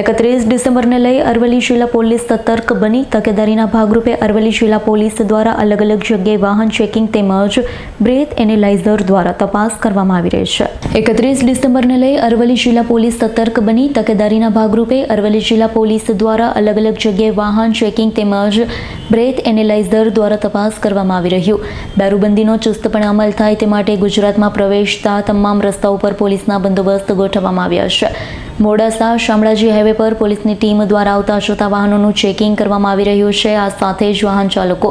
એકત્રીસ ડિસેમ્બરને લઈ અરવલ્લી જિલ્લા પોલીસ સતર્ક બની. તકેદારીના ભાગરૂપે અરવલ્લી જિલ્લા પોલીસ દ્વારા અલગ અલગ જગ્યાએ વાહન ચેકિંગ તેમજ બ્રેથ એનેલાઇઝર દ્વારા તપાસ કરવામાં આવી રહી છે. એકત્રીસ ડિસેમ્બરને લઈ અરવલ્લી જિલ્લા પોલીસ સતર્ક બની. તકેદારીના ભાગરૂપે અરવલ્લી જિલ્લા પોલીસ દ્વારા અલગ અલગ જગ્યાએ વાહન ચેકિંગ તેમજ બ્રેથ એનેલાઇઝર દ્વારા તપાસ કરવામાં આવી રહ્યું. દારૂબંધીનો ચુસ્તપણે અમલ થાય તે માટે ગુજરાતમાં પ્રવેશતા તમામ રસ્તાઓ પર પોલીસના બંદોબસ્ત ગોઠવવામાં આવ્યા છે. મોડાસા શામળાજી હાઈવે પર પોલીસની ટીમ દ્વારા આવતા જતા વાહનોનું ચેકિંગ કરવામાં આવી રહ્યું છે. આ સાથે જ વાહન ચાલકો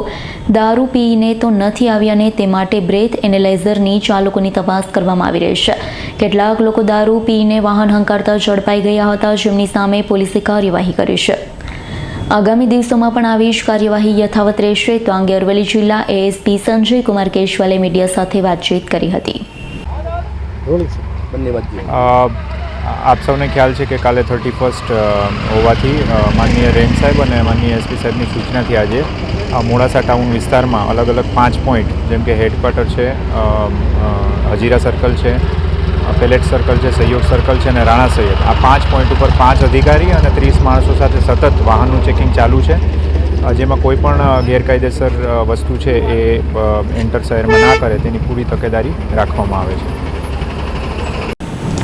દારૂ પીને તો નથી આવ્યા ને તે માટે બ્રેથ એનેલાઇઝરની ચાલકોની તપાસ કરવામાં આવી રહી છે. કેટલાક લોકો દારૂ પીને વાહન હંકારતા ઝડપાઈ ગયા હતા જેમની સામે પોલીસે કાર્યવાહી કરી છે. આગામી દિવસોમાં પણ આવી જ કાર્યવાહી યથાવત રહેશે. તો અંગે અરવલ્લી જિલ્લા એએસપી સંજય કુમાર કેશવાલે મીડિયા સાથે વાતચીત કરી હતી. આપ સૌને ખ્યાલ છે કે કાલે થર્ટી ફર્સ્ટ હોવાથી માનનીય રેન્જ સાહેબ અને માનનીય એસપી સાહેબની સૂચનાથી આજે મોડાસા ટાઉન વિસ્તારમાં અલગ અલગ પાંચ પોઈન્ટ જેમ કે હેડક્વાર્ટર છે હજીરા સર્કલ છે પેલેટ સર્કલ છે, સહયોગ સર્કલ છે અને રાણા સૈયદ. આ પાંચ પોઈન્ટ ઉપર પાંચ અધિકારી અને ત્રીસ માણસો સાથે સતત વાહનનું ચેકિંગ ચાલુ છે. જેમાં કોઈ પણ ગેરકાયદેસર વસ્તુ છે એ એન્ટર શહેરમાં ના કરે, તેની પૂરી તકેદારી રાખવામાં આવે છે.